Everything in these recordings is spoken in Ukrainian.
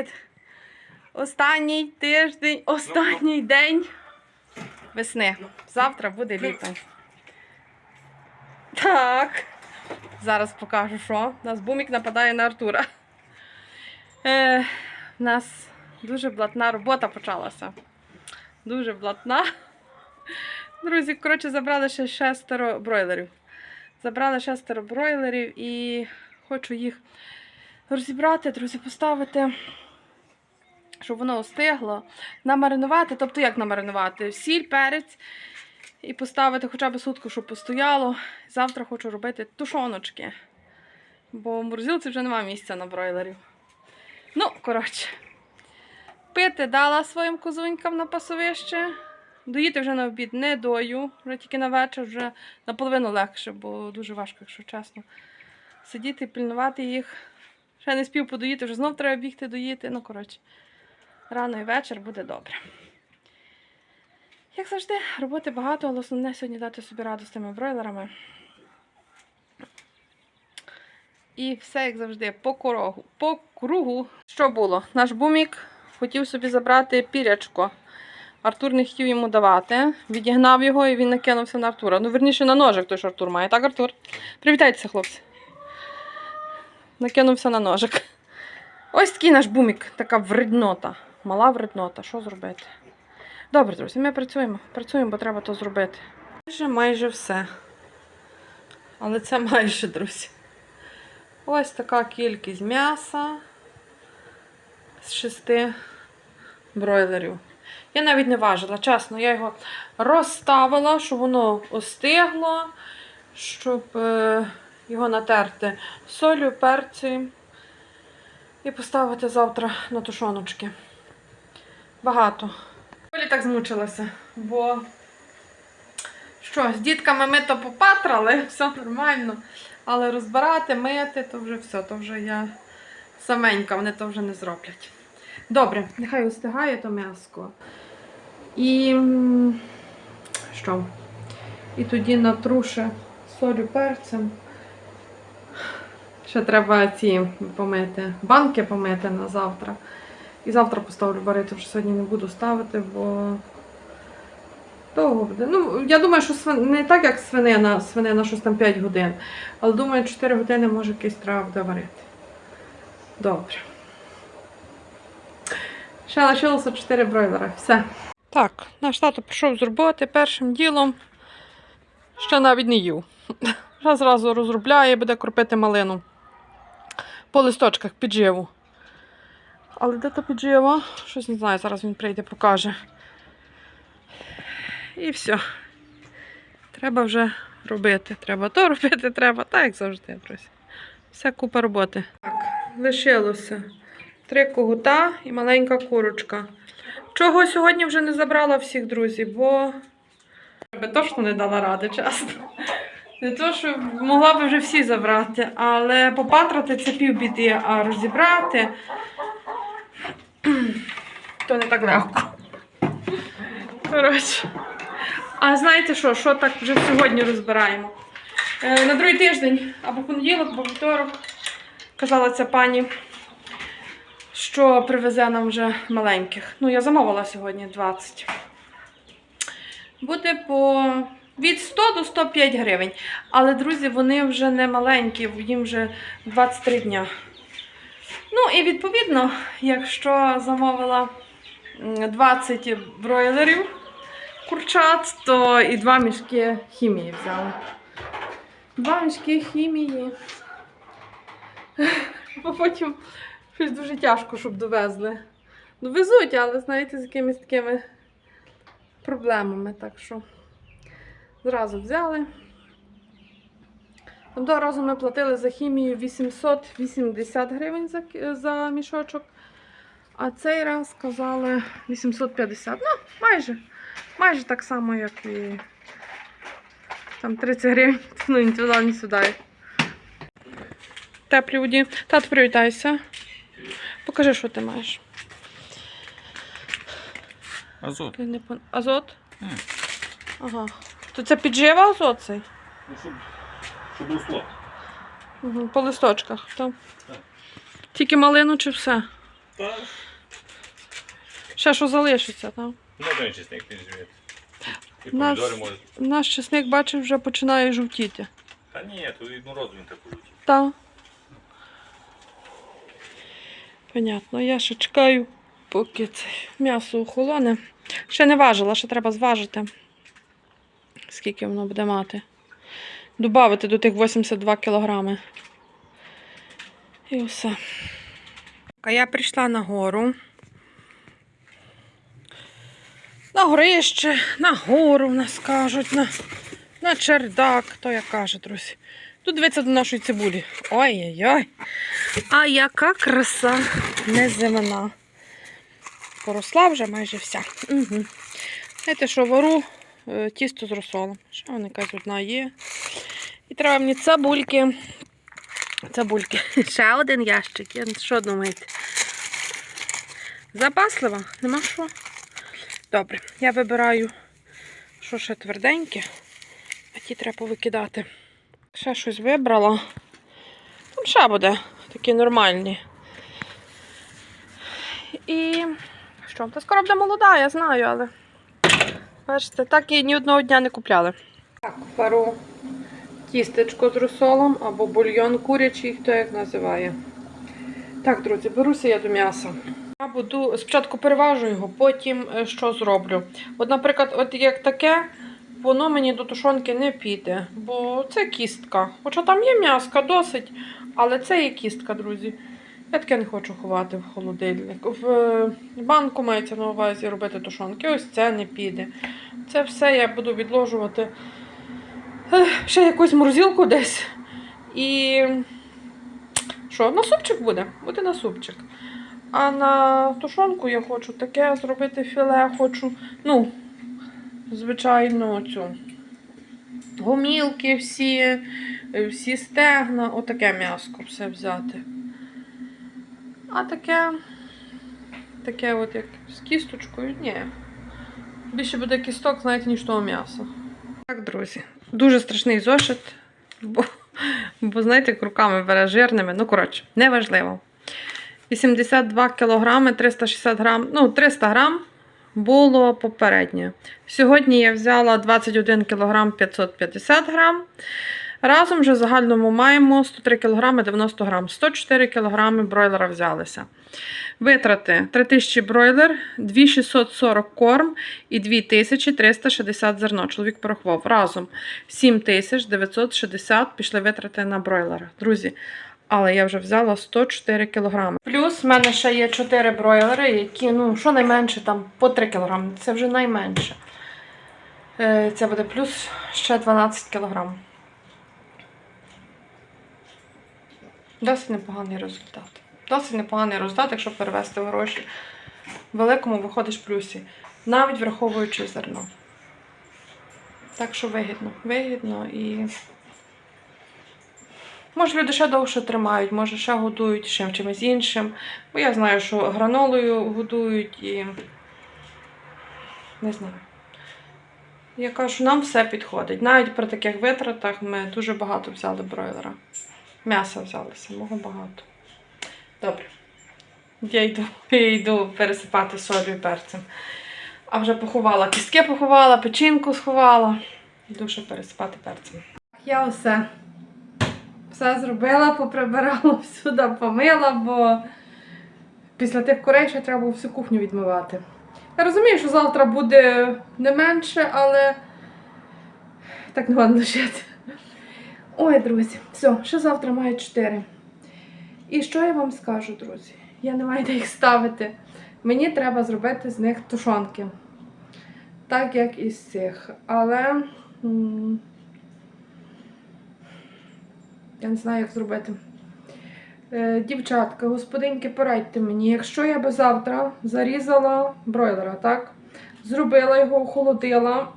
привіт! Останній тиждень, останній день весни. Завтра буде літо. Так. Зараз покажу, що. У нас бумік нападає на Артура. Е, у нас дуже блатна робота почалася. Дуже блатна. Друзі, коротше, забрали ще шестеро бройлерів. Забрали шестеро бройлерів і хочу їх розібрати, друзі, поставити, щоб воно остигло. Намаринувати, тобто як намаринувати? Сіль, перець і поставити хоча б сутку, щоб постояло. Завтра хочу робити тушоночки. Бо в морозилці вже немає місця на бройлерів. Ну, коротше. Пити дала своїм козунькам на пасовище. Доїти вже на обід не дою, вже тільки на вечір, вже наполовину легше, бо дуже важко, якщо чесно. Сидіти, пильнувати їх. Ще не спів подоїти, вже знов треба бігти доїти. Ну, коротше, рано і вечір буде добре. Як завжди, роботи багато, але основне сьогодні дати собі раду з тими бройлерами. І все, як завжди, по кругу. По кругу. Що було? Наш бумік хотів собі забрати пірячко. Артур не хотів йому давати. Відігнав його і він накинувся на Артура. Ну, верніше, на ножик той, що Артур має. Так, Артур? Привітайтеся, хлопці. Накинувся на ножик. Ось такий наш бумік, така вреднота. Мала вреднота. Що зробити? Добре, друзі, ми працюємо. Працюємо, бо треба то зробити. Майже майже все. Але це майже, друзі. Ось така кількість м'яса з шести бройлерів. Я навіть не важила, чесно, я його розставила, щоб воно остигло, щоб е, його натерти солью, перцем і поставити завтра на тушоночки. Багато. Полі так змучилася, бо що, з дітками ми то попатрали, все нормально. Але розбирати, мити, то вже все, то вже я саменька, вони то вже не зроблять. Добре, нехай остигає то м'яско. І що? І тоді натруше солю перцем. Ще треба ці помити, банки помити на завтра. І завтра поставлю варити, вже сьогодні не буду ставити, бо довго буде. Ну, я думаю, що свин... не так, як свинина, свинина щось там 5 годин. Але думаю, 4 години може якийсь треба буде варити. Добре. Ще лишилося 4 бройлера. Все. Так, наш тато пішов з роботи першим ділом. Ще навіть не їв. Вже зразу розробляє, буде кропити малину. По листочках підживу. Але де то піджива? Щось не знаю, зараз він прийде, покаже. І все. Треба вже робити. Треба то робити, треба, так як завжди, друзі. Все купа роботи. Так, лишилося три когута і маленька курочка. Чого сьогодні вже не забрала всіх друзів, бо я би точно не дала ради, чесно. Не то, що могла би вже всі забрати, але попатрати це півбіди, а розібрати то не так легко. Коротше. А знаєте що, що так вже сьогодні розбираємо? Е, на другий тиждень, або понеділок, або вівторок, казала ця пані, що привезе нам вже маленьких. Ну, я замовила сьогодні 20. Буде по від 100 до 105 гривень. Але, друзі, вони вже не маленькі, їм вже 23 дня. Ну і відповідно, якщо замовила 20 бройлерів курчат, то і два мішки хімії взяла. Два мішки хімії. Бо потім щось дуже тяжко, щоб довезли. Ну, везуть, але знаєте, з якимись такими проблемами. Так що зразу взяли. Того разу ми платили за хімію 880 гривень за, за мішочок. А цей раз сказали 850. Ну, майже. Майже так само, як і там 30 гривень. Ну, ні туди, ні сюди. Теплі воді. Тато, привітайся. Покажи, що ти маєш. Азот. Азот? Ага. То це піджива азот цей? Ну, щоб. Угу, по листочках. То. Так. Тільки малину чи все? Та, Ще що залишиться, так? ну, один чесник підживе. І Нас- помідори. Наш чесник, бачив, вже починає жовтіти. Та ні, тут одноразово він так крутить. Та. Понятно, я ще чекаю, поки це м'ясо охолоне. Ще не важила, ще треба зважити, скільки воно буде мати. Добавити до тих 82 кілограми. І все. А я прийшла на гору. На горище, на гору в нас кажуть, на, на чердак, то як каже, друзі. Тут дивиться до нашої цибулі. Ой-ой-ой. А яка краса неземна. Поросла вже майже вся. Угу. Знаєте, що вару е, тісто з розсолом. Ще вона якась одна є. І треба мені цибульки. Цибульки. Ще один ящик. Я що думаєте? Запаслива? Нема що? Добре, я вибираю, що ще тверденьке, а ті треба повикидати. Ще щось вибрала. Там ще буде такі нормальні. І що? Та скоро буде молода, я знаю, але бачите, так і ні одного дня не купляли. Так, пару тістечко з розсолом або бульйон курячий, хто як називає. Так, друзі, беруся я до м'яса. Я буду спочатку переважу його, потім е, що зроблю. От, наприклад, от як таке, воно мені до тушонки не піде, бо це кістка. Хоча там є м'яска досить, але це є кістка, друзі. Я таке не хочу ховати в холодильник. В е, банку мається на увазі робити тушонки. Ось це не піде. Це все я буду відложувати ще якусь морозилку десь. І що? На супчик буде? Буде на супчик. А на тушонку я хочу таке зробити філе, хочу, ну, звичайно, цю гомілки всі, всі стегна, отаке м'яско все взяти. А таке, таке от як з кісточкою, ні. Більше буде кісток, знаєте, ніж того м'яса. Так, друзі, дуже страшний зошит, бо, бо знаєте, руками бере жирними. Ну, коротше, неважливо. 82 кілограми, 360 грам, ну, 300 грам було попереднє. Сьогодні я взяла 21 кілограм 550 грам. Разом вже в загальному маємо 103 кг 90 грам. 104 кг бройлера взялися. Витрати 3000 бройлер, 2640 корм і 2360 зерно. Чоловік порахував. Разом 7960 пішли витрати на бройлера. Друзі, але я вже взяла 104 кг. Плюс в мене ще є 4 бройлери, які, ну, що найменше, там по 3 кг. Це вже найменше. Е, Це буде плюс ще 12 кг. Досить непоганий результат. Досить непоганий результат, якщо перевести гроші. В великому виходиш в плюсі, навіть враховуючи зерно. Так що вигідно. Вигідно і. Може, люди ще довше тримають, може, ще годують ще чимось іншим. Бо я знаю, що гранолою годують і. Не знаю. Я кажу, нам все підходить. Навіть при таких витратах ми дуже багато взяли бройлера. М'яса взяли самого багато. Добре. Я йду, я йду пересипати солью перцем. А вже поховала кістки поховала, печінку сховала. Йду ще пересипати перцем. Я все. Все зробила, поприбирала всюди, помила, бо після тих курей ще треба всю кухню відмивати. Я розумію, що завтра буде не менше, але так не жити. Ой, друзі, все, ще завтра маю 4. І що я вам скажу, друзі? Я не маю де їх ставити. Мені треба зробити з них тушонки. Так як і з цих. Але я не знаю, як зробити. Е, Дівчатка, господинки, порадьте мені, якщо я би завтра зарізала бройлера, так? Зробила його, охолодила,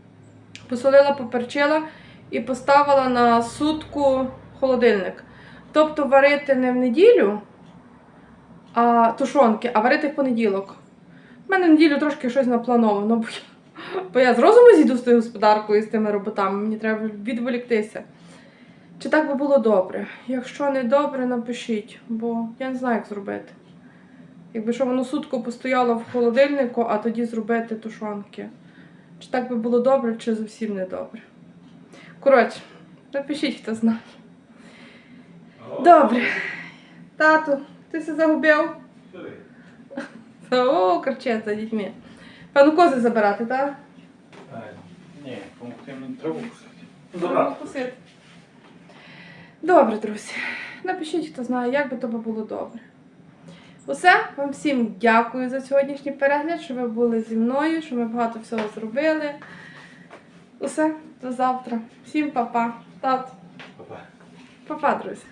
посолила, поперчила і поставила на сутку холодильник. Тобто варити не в неділю, а тушонки, а варити в понеділок. У мене в неділю трошки щось наплановано, бо я, бо я з розуму зійду з тою господаркою, і з тими роботами, мені треба відволіктися. Чи так би було добре? Якщо не добре, напишіть, бо я не знаю, як зробити. Якби що воно сутку постояло в холодильнику, а тоді зробити тушонки. Чи так би було добре, чи зовсім не добре. Коротше, напишіть, хто знає. Добре. Тату, ти все загубив? О, кричать за дітьми. Певно, кози забирати, так? Ні, помогти мені траву кусати. Треба вкусити. Добре, друзі. Напишіть, хто знає, як би то було добре. Усе, вам всім дякую за сьогоднішній перегляд, що ви були зі мною, що ми багато всього зробили. Усе, до завтра. Всім па-па. Тат, Па-па. па-па, друзі.